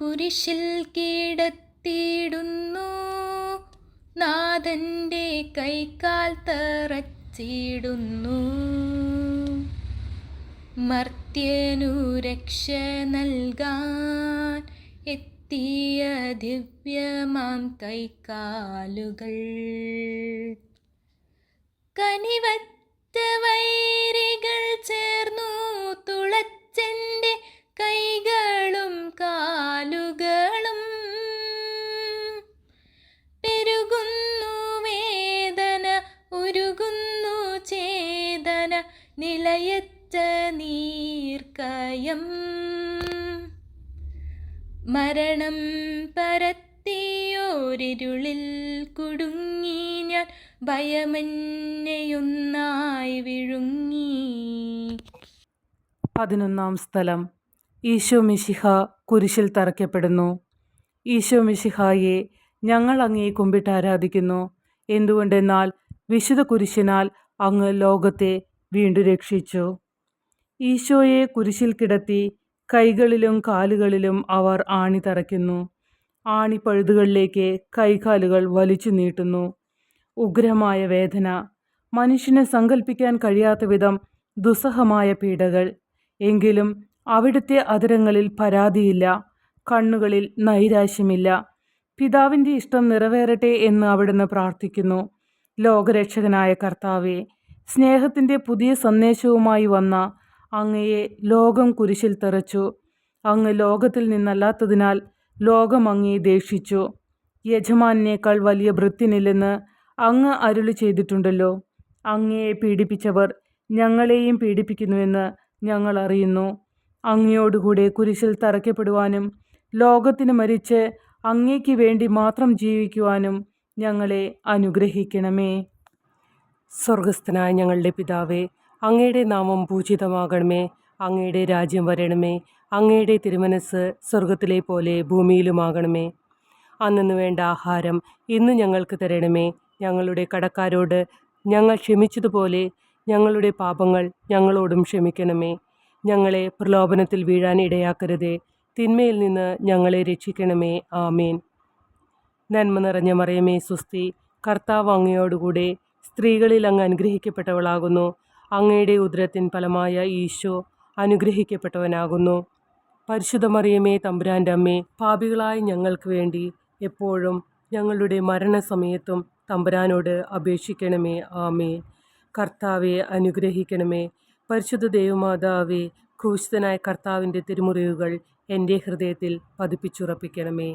കുരിശിൽ കീടത്തിയിടുന്നു. നാഥന്റെ കൈക്കാൽ തറച്ചിടുന്നു. മർത്യനു രക്ഷ നൽകാൻ എത്തിയ ദിവ്യമാം കൈക്കാലുകൾ കനിവറ്റ ചേതന നിലയറ്റ നീർക്കയം. മരണം പരത്തിയോരിരുളിൽ കുടുങ്ങി ഞാൻ ഭയമന്നെയൊന്നായി വിഴുങ്ങി. പതിനൊന്നാം സ്ഥലം. ഈശോ മിശിഹ കുരിശിൽ തറയ്ക്കപ്പെടുന്നു. ഈശോ മിശിഹായെ ഞങ്ങൾ അങ്ങേ കുമ്പിട്ട് ആരാധിക്കുന്നു. എന്തുകൊണ്ടെന്നാൽ വിശുദ്ധ കുരിശിനാൽ അങ്ങ് ലോകത്തെ വീണ്ടും രക്ഷിച്ചു. ഈശോയെ കുരിശിൽ കിടത്തി കൈകളിലും കാലുകളിലും അവർ ആണി തറയ്ക്കുന്നു. ആണി പഴുതുകളിലേക്ക് കൈകാലുകൾ വലിച്ചു നീട്ടുന്നു. ഉഗ്രമായ വേദന മനുഷ്യനെ സങ്കല്പിക്കാൻ കഴിയാത്ത വിധം ദുസ്സഹമായ പീഡകൾ. എങ്കിലും അവിടുത്തെ അതിരങ്ങളിൽ പരാതിയില്ല കണ്ണുകളിൽ നൈരാശ്യമില്ല. പിതാവിന്റെ ഇഷ്ടം നിറവേറട്ടെ എന്ന് അവിടുന്ന് പ്രാർത്ഥിക്കുന്നു. ലോകരക്ഷകനായ കർത്താവെ സ്നേഹത്തിന്റെ പുതിയ സന്ദേശവുമായി വന്ന അങ്ങയെ ലോകം കുരിശിൽ തെറച്ചു. അങ്ങ് ലോകത്തിൽ നിന്നല്ലാത്തതിനാൽ ലോകം അങ്ങയെ ദേഷിച്ചു യജമാനേക്കാൾ വലിയ ഭൃത്യനില്ലെന്ന് അങ്ങ് അരുളി ചെയ്തിട്ടുണ്ടല്ലോ. അങ്ങയെ പീഡിപ്പിച്ചവർ ഞങ്ങളെയും പീഡിപ്പിക്കുന്നുവെന്ന് ഞങ്ങൾ അറിയുന്നു. അങ്ങയോടുകൂടെ കുരിശിൽ തറയ്ക്കപ്പെടുവാനും ലോകത്തിന് മരിച്ച് അങ്ങയ്ക്ക് വേണ്ടി മാത്രം ജീവിക്കുവാനും ഞങ്ങളെ അനുഗ്രഹിക്കണമേ. സ്വർഗസ്ഥനായ ഞങ്ങളുടെ പിതാവേ അങ്ങയുടെ നാമം പൂജിതമാകണമേ. അങ്ങയുടെ രാജ്യം വരണമേ. അങ്ങയുടെ തിരുമനസ് സ്വർഗത്തിലെ പോലെ ഭൂമിയിലുമാകണമേ. അന്നു വേണ്ട ആഹാരം ഇന്ന് ഞങ്ങൾക്ക് തരണമേ. ഞങ്ങളുടെ കടക്കാരോട് ഞങ്ങൾ ക്ഷമിച്ചതുപോലെ ഞങ്ങളുടെ പാപങ്ങൾ ഞങ്ങളോടും ക്ഷമിക്കണമേ. ഞങ്ങളെ പ്രലോഭനത്തിൽ വീഴാൻ ഇടയാക്കരുതേ. തിന്മയിൽ നിന്ന് ഞങ്ങളെ രക്ഷിക്കണമേ. ആമേൻ. നന്മ നിറഞ്ഞ മറിയമേ സുസ്തി കർത്താവ് അങ്ങയോടുകൂടെ സ്ത്രീകളിൽ അങ്ങ് അനുഗ്രഹിക്കപ്പെട്ടവളാകുന്നു. അങ്ങയുടെ ഉദരത്തിൻ ഫലമായ ഈശോ അനുഗ്രഹിക്കപ്പെട്ടവനാകുന്നു. പരിശുദ്ധ മറിയമേ തമ്പുരാന്റെ അമ്മേ പാപികളായ ഞങ്ങൾക്ക് വേണ്ടി എപ്പോഴും ഞങ്ങളുടെ മരണസമയത്തും തമ്പുരാനോട് അപേക്ഷിക്കണമേ ആമേ കർത്താവെ അനുഗ്രഹിക്കണമേ. പരിശുദ്ധ ദേവമാതാവെ ക്രൂശിതനായ കർത്താവിന്റെ തിരുമുറിവുകൾ എന്റെ ഹൃദയത്തിൽ പതിപ്പിച്ചുറപ്പിക്കണമേ.